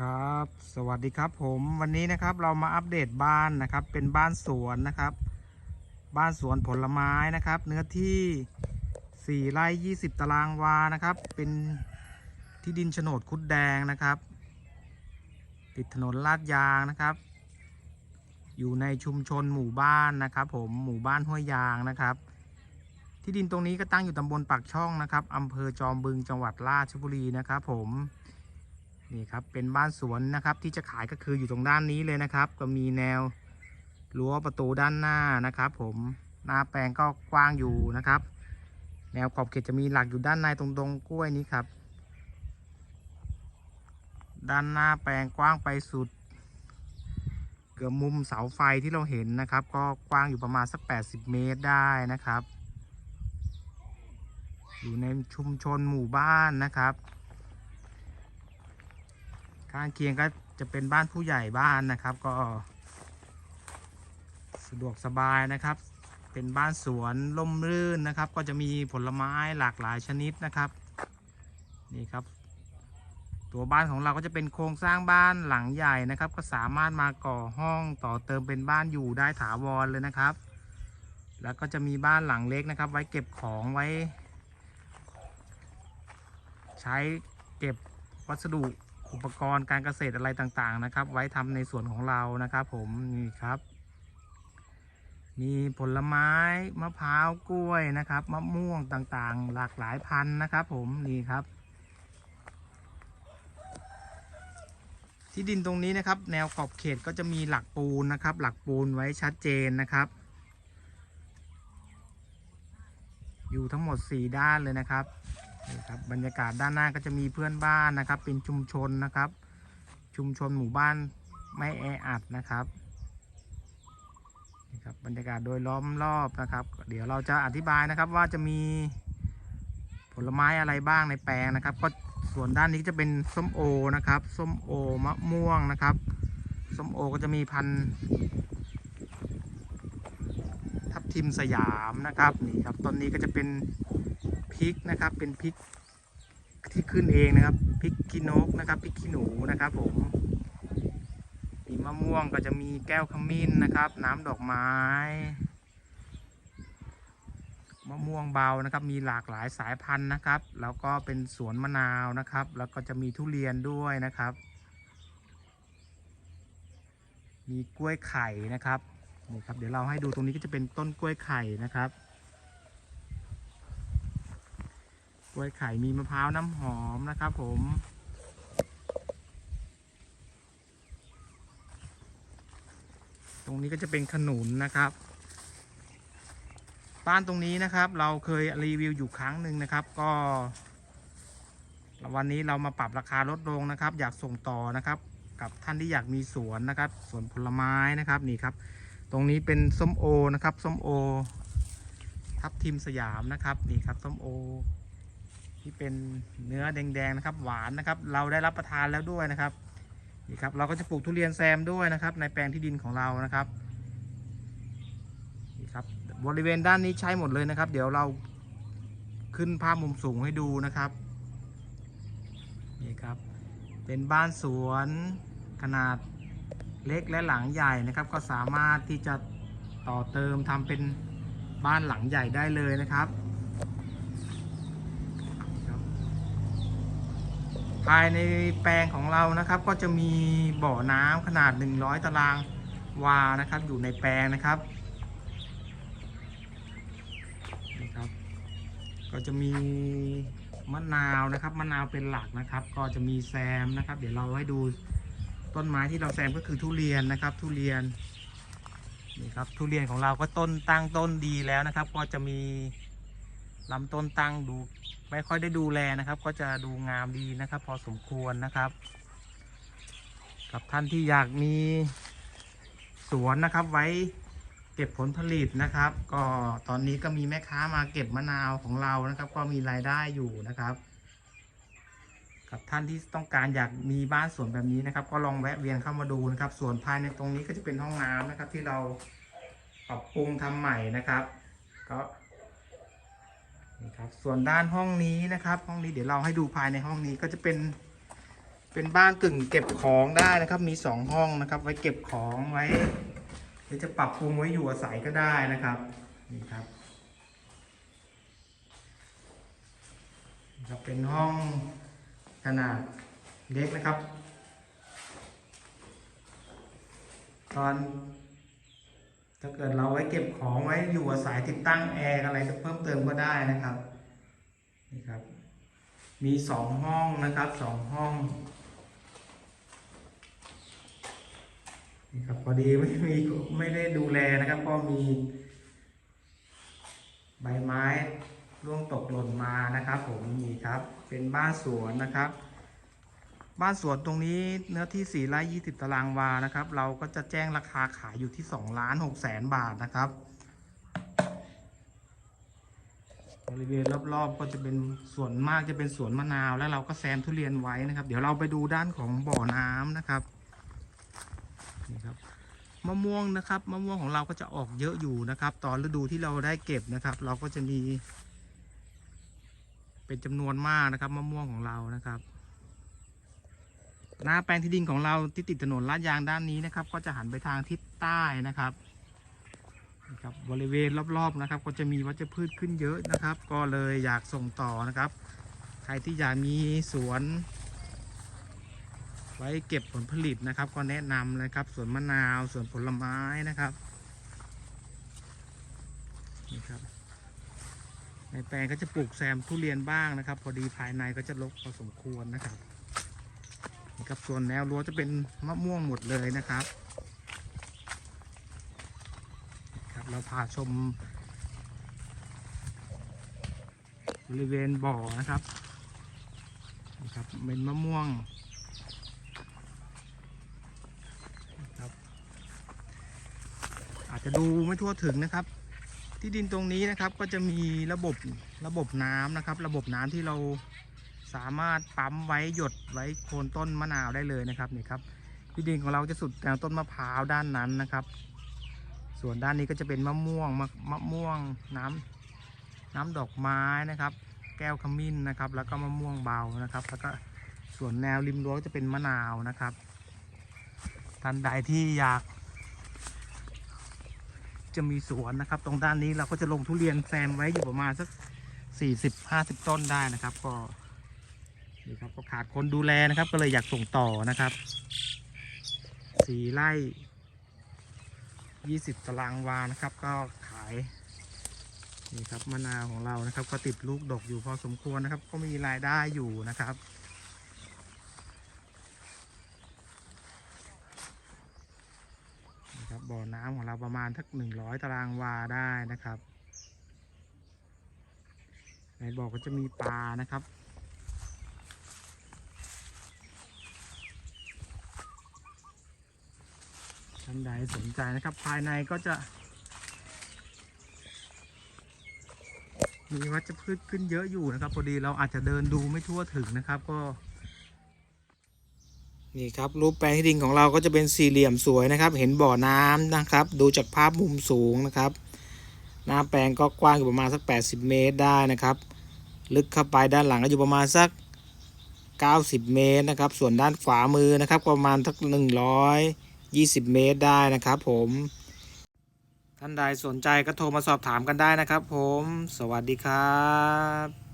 ครับ สวัสดีครับผมวันนี้นะครับเรามาอัปเดตบ้านนะครับ เป็นบ้านสวนนะครับ บ้านสวนผลไม้นะครับ เนื้อที่ 4 ไร่20 ตารางวานะครับ เป็นที่ดินโฉนดคุดแดงนะครับ ติดถนนลาดยางนะครับ อยู่ในชุมชนหมู่บ้านนะครับผมหมู่บ้านห้วยยางนะครับ ที่ดินตรงนี้ก็ตั้งอยู่ตำบลปากช่องนะครับอำเภอจอมบึงจังหวัดราชบุรีนะครับ ผม นี่ครับเป็นบ้านสวนนะครับที่จะขายก็คืออยู่ตรงด้านนี้เลยนะครับ ก็มีแนวรั้วประตูด้านหน้านะครับ ผมหน้าแปลงก็กว้างอยู่นะครับ แนวขอบเขตจะมีหลักอยู่ด้านในตรงตรงกล้วยนี้ครับ ด้านหน้าแปลงกว้างไปสุด เกือบมุมเสาไฟที่เราเห็นนะครับ ก็กว้างอยู่ประมาณสัก 80 เมตรได้นะครับ อยู่ในชุมชนหมู่บ้านนะครับ ข้างเคียงก็จะเป็นบ้านผู้ใหญ่บ้านนะครับ ก็ สะดวกสบายนะครับ เป็นบ้านสวนล่มรื่นนะครับ ก็จะมีผลไม้หลากหลายชนิดนะครับ นี่ครับ ตัวบ้านของเราก็จะเป็นโครงสร้างบ้านหลังใหญ่นะครับ ก็สามารถมาก่อห้องต่อเติมเป็นบ้านอยู่ได้ถาวรเลยนะครับ แล้วก็จะมีบ้านหลังเล็กนะครับ ไว้เก็บของไว้ ใช้เก็บวัสดุ อุปกรณ์การเกษตรอะไรต่างๆนะครับ ไว้ทำในส่วนของเรานะครับ ผมนี่ครับ มีผลไม้มะพร้าวกล้วยนะครับมะม่วงต่างๆ หลากหลายพันธุ์นะครับ ผมนี่ครับ ที่ดินตรงนี้นะครับ แนวขอบเขตก็จะมีหลักปูนนะครับ หลักปูนไว้ชัดเจนนะครับอยู่ทั้งหมด 4 ด้านเลยนะครับ นี่ครับบรรยากาศด้านหน้าก็จะมีเพื่อนบ้านนะครับ เป็นชุมชนนะครับ ชุมชนหมู่บ้านไม่แออัดนะครับนี่ครับบรรยากาศโดยล้อมรอบนะครับ เดี๋ยวเราจะอธิบายนะครับว่าจะมีผลไม้อะไรบ้างในแปลงนะครับ ก็ส่วนด้านนี้จะเป็นส้มโอนะครับส้มโอมะม่วงนะครับส้มโอก็จะมีพันธุ์ทับทิมสยามนะครับนี่ครับต้นนี้ก็จะเป็น พริกนะครับ เป็นพริกที่ขึ้นเองนะครับพริกขี้นกนะครับพริกขี้หนูนะครับ ผมมีมะม่วงก็จะมีแก้วขมิ้นนะครับ น้ำดอกไม้มะม่วงเบานะครับ มีหลากหลายสายพันธุ์นะครับ แล้วก็เป็นสวนมะนาวนะครับ แล้วก็จะมีทุเรียนด้วยนะครับ มีกล้วยไข่นะครับนี่ครับ เดี๋ยวเราให้ดูตรงนี้ก็จะเป็นต้นกล้วยไข่นะครับ ก ล้วยไข่มีมะพร้าวน้ำหอมนะครับผมตรงนี้ก็จะเป็นขนุนนะครับ บ้านตรงนี้นะครับ เราเคยรีวิวอยู่ครั้งหนึ่งนะครับ ก็ วันนี้เรามาปรับราคาลดลงนะครับ อยากส่งต่อนะครับ กับท่านที่อยากมีสวนนะครับสวนผลไม้นะครับนี่ครับ ตรงนี้เป็นส้มโอนะครับส้มโอ ทับทิมสยามนะครับนี่ครับส้มโอ ที่เป็นเนื้อแดงๆนะครับ หวานนะครับ เราได้รับประทานแล้วด้วยนะครับนี่ครับเราก็จะปลูกทุเรียนแซมด้วยนะครับ ในแปลงที่ดินของเรานะครับนี่ครับบริเวณด้านนี้ใช้หมดเลยนะครับ เดี๋ยวเราขึ้นภาพมุมสูงให้ดูนะครับนี่ครับเป็นบ้านสวนขนาดเล็กและหลังใหญ่นะครับ ก็สามารถที่จะต่อเติมทำเป็นบ้านหลังใหญ่ได้เลยนะครับ ภายในแปลงของเรานะครับ ก็จะมีบ่อน้ำขนาด 100 ตารางวานะครับ อยู่ในแปลงนะครับนี่ครับ ก็จะมีมะนาวนะครับมะนาวเป็นหลักนะครับ ก็จะมีแซมนะครับ เดี๋ยวเราให้ดูต้นไม้ที่เราแซมก็คือทุเรียนนะครับ ทุเรียนนี่ครับทุเรียนของเราก็ต้นตั้งต้นดีแล้วนะครับ ก็จะมี ลำต้นตั้งดูไม่ค่อยได้ดูแลนะครับ ก็จะดูงามดีนะครับ พอสมควรนะครับ กับท่านที่อยากมีสวนนะครับไว้เก็บผลผลิตนะครับ ก็ตอนนี้ก็มีแม่ค้ามาเก็บมะนาวของเรานะครับ ก็มีรายได้อยู่นะครับ กับท่านที่ต้องการอยากมีบ้านสวนแบบนี้นะครับ ก็ลองแวะเวียนเข้ามาดูนะครับส่วนภายในตรงนี้ก็จะเป็นห้องน้ำนะครับที่เราปรับปรุงทำใหม่นะครับ ก็ นี่ครับ ส่วนด้านห้องนี้นะครับ ห้องนี้เดี๋ยวเราให้ดูภายในห้องนี้ก็จะเป็นเป็นบ้านกึ่งเก็บของได้นะครับ มีสองห้องนะครับ ไว้เก็บของไว้หรือจะปรับปรุงไว้อยู่อาศัยก็ได้นะครับนี่ครับนี่ครับเป็นห้องขนาดเล็กนะครับ ตอน ถ้าเกิดเราไว้เก็บของไว้อยู่อาศัยติดตั้งแอร์อะไรก็เพิ่มเติมก็ได้นะครับนี่ครับ มีสองห้องนะครับสองห้องนี่ครับพอดีไม่มีไม่ได้ดูแลนะครับก็มี ใบไม้ร่วงตกหล่นมานะครับ ผมนี่ครับ เป็นบ้านสวนนะครับ บ้านสวนตรงนี้เนื้อที่ 4 ไร่ 20 ตารางวา นะครับ เราก็จะแจ้งราคาขายอยู่ที่ 2 ล้าน6แสนบาทนะครับ บริเวณรอบๆ ก็จะเป็นส่วนมากจะเป็นสวนมะนาว แล้วเราก็แซมทุเรียนไว้นะครับ เดี๋ยวเราไปดูด้านของบ่อน้ำนะครับ นี่ครับ มะม่วงนะครับ มะม่วงของเราก็จะออกเยอะอยู่นะครับ ตอนฤดูที่เราได้เก็บนะครับ เราก็จะมี เป็นจำนวนมากนะครับ มะม่วงของเรานะครับ หน้าแปลงที่ดินของเราที่ติดถนนลาดยางด้านนี้นะครับ ก็จะหันไปทางทิศใต้นะครับนะครับบริเวณรอบๆนะครับ ก็จะมีวัชพืชขึ้นเยอะนะครับ ก็เลยอยากส่งต่อนะครับ ใครที่อยากมีสวน ไว้เก็บผลผลิตนะครับ ก็แนะนำเลยครับสวนมะนาวสวนผลไม้นะครับนี่ครับในแปลงก็จะปลูกแซมทุเรียนบ้างนะครับ พอดีภายในก็จะรกพอสมควรนะครับ นี่ครับส่วนแนวรั้วจะเป็นมะม่วงหมดเลยนะครับ ครับเราพาชม บริเวณบ่อนะครับครับเป็นมะม่วงครับ อาจจะดูไม่ทั่วถึงนะครับ ที่ดินตรงนี้นะครับก็จะมีระบบระบบน้ำนะครับ ระบบน้ำที่เรา สามารถปั๊มไว้หยดไว้โคนต้นมะนาวได้เลยนะครับนี่ครับที่ดินของเราจะสุดแนวต้นมะพร้าวด้านนั้นนะครับ ส่วนด้านนี้ก็จะเป็นมะม่วงมะมะม่วงน้ำน้ำดอกไม้นะครับ แก้วขมิ้นนะครับ แล้วก็มะม่วงเบานะครับ แล้วก็ส่วนแนวริมรั้วจะเป็นมะนาวนะครับท่านใดที่อยาก จะมีสวนนะครับ ตรงด้านนี้เราก็จะลงทุเรียนแซมไว้อยู่ประมาณสักสี่สิบห้าสิบต้นได้นะครับ ก็ นี่ครับก็ขาดคนดูแลนะครับ ก็เลยอยากส่งต่อนะครับสี่ไร่ยี่สิบตารางวานะครับ ก็ขายนี่ครับมะนาวของเรานะครับ ก็ติดลูกดกอยู่พอสมควรนะครับ ก็มีรายได้อยู่นะครับนะครับบ่อน้ำของเราประมาณทักหนึ่งร้อยตารางวาได้นะครับในบ่อก็จะมีปลานะครับ ท่านใดสนใจนะครับ ภายในก็จะ มีวัชพืชขึ้นเยอะอยู่นะครับ พอดีเราอาจจะเดินดูไม่ทั่วถึงนะครับก็ นี่ครับรูปแปลงที่ดินของเราก็จะเป็นสี่เหลี่ยมสวยนะครับ เห็นบ่อน้ำนะครับ ดูจากภาพมุมสูงนะครับ หน้าแปลงก็กว้างอยู่ประมาณสัก 80 เมตรได้นะครับ ลึกเข้าไปด้านหลังก็อยู่ประมาณสัก 90 เมตรนะครับ ส่วนด้านขวามือนะครับประมาณสัก100 20 เมตรได้นะครับผมท่านใดสนใจก็โทรมาสอบถามกันได้นะครับผม สวัสดีครับ